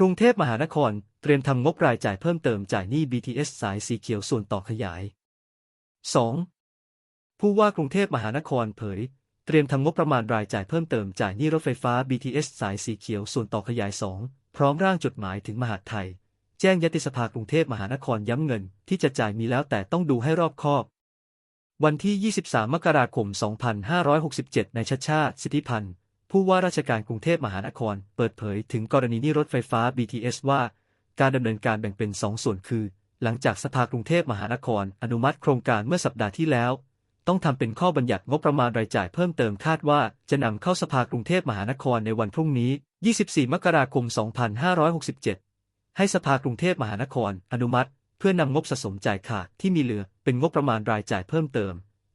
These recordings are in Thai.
กรุงเทพมหานครเตรียมทำงบรายจ่ายเพิ่มเติมจ่ายหนี้ BTS สายสีเขียวส่วนต่อขยาย 2. ผู้ว่ากรุงเทพมหานครเผย เตรียมทำงบประมาณรายจ่ายเพิ่มเติมจ่ายหนี้รถไฟฟ้า BTS สายสีเขียวส่วนต่อขยาย 2 พร้อมร่างจดหมายถึงมหาดไทย แจ้งยติสภากรุงเทพมหานครย้ำเงินที่จะจ่ายมีแล้วแต่ต้องดูให้รอบคอบ วันที่ 23 มกราคม 2567 ในชัดชาติ สิทธิพันธ์ ผู้ว่าราชการกรุงเทพมหานคร เปิดเผยถึงกรณีนี้รถไฟฟ้า BTS ว่า การดำเนินการแบ่งเป็น2ส่วนคือ หลังจากสภากรุงเทพมหานคร อนุมัติโครงการเมื่อสัปดาห์ที่แล้ว ต้องทำเป็นข้อบัญญัติงบประมาณรายจ่ายเพิ่มเติมคาดว่าจะนำเข้าสภากรุงเทพมหานครในวันพรุ่งนี้ 24 มกราคม 2567 ให้สภากรุงเทพมหานคร อนุมัติ เพื่อนำงบสะสมจ่ายขาดที่มีเหลือเป็นงบประมาณรายจ่ายเพิ่มเติม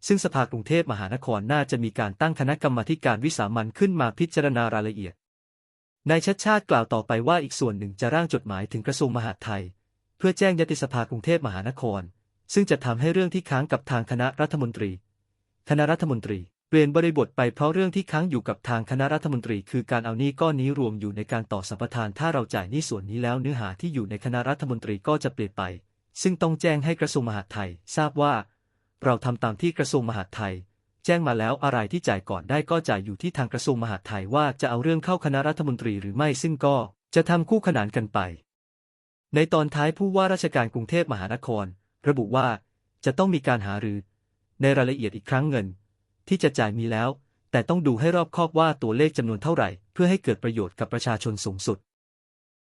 ซึ่งสภากรุงเทพมหานครน่าจะมีการตั้งคณะกรรมาการวิสามัญขึ้นมาพิจารณารายละเอียดนายชัดชาติกล่าวต่อไปว่าอีกส่วนหนึ่งจะร่างจดหมายถึงกระทรวงมหาดไทย เพื่อแจ้งยติสภากรุงเทพมหานคร ซึ่งจะทำให้เรื่องที่ค้างกับทางคณะรัฐมนตรี คณะรัฐมนตรี เปลี่ยนบริบทไปเพราะเรื่องที่ค้างอยู่กับทางคณะรัฐมนตรี คือการเอานี้ก้อนนี้รวมอยู่ในการต่อสัมปทานถ้าเราจ่ายนี้ส่วนนี้แล้วเนื้อหาที่อยู่ในคณะรัฐมนตรีก็จะเปลี่ยนไป ซึ่งต้องแจ้งให้กระทรวงมหาดไทย ทราบว่า เราทำตามที่กระทรวงมหาดไทย แจ้งมาแล้วอะไรที่จ่ายก่อนได้ก็จ่ายอยู่ที่ทางกระทรวงมหาดไทยว่าจะเอาเรื่องเข้าคณะรัฐมนตรีหรือไม่ซึ่งก็จะทำคู่ขนานกันไป ในตอนท้ายผู้ว่าราชการกรุงเทพมหานคร ระบุว่าจะต้องมีการหารือ ในรายละเอียดอีกครั้งเงิน ที่จะจ่ายมีแล้ว แต่ต้องดูให้รอบคอบว่าตัวเลขจำนวนเท่าไหร่ เพื่อให้เกิดประโยชน์กับประชาชนสูงสุด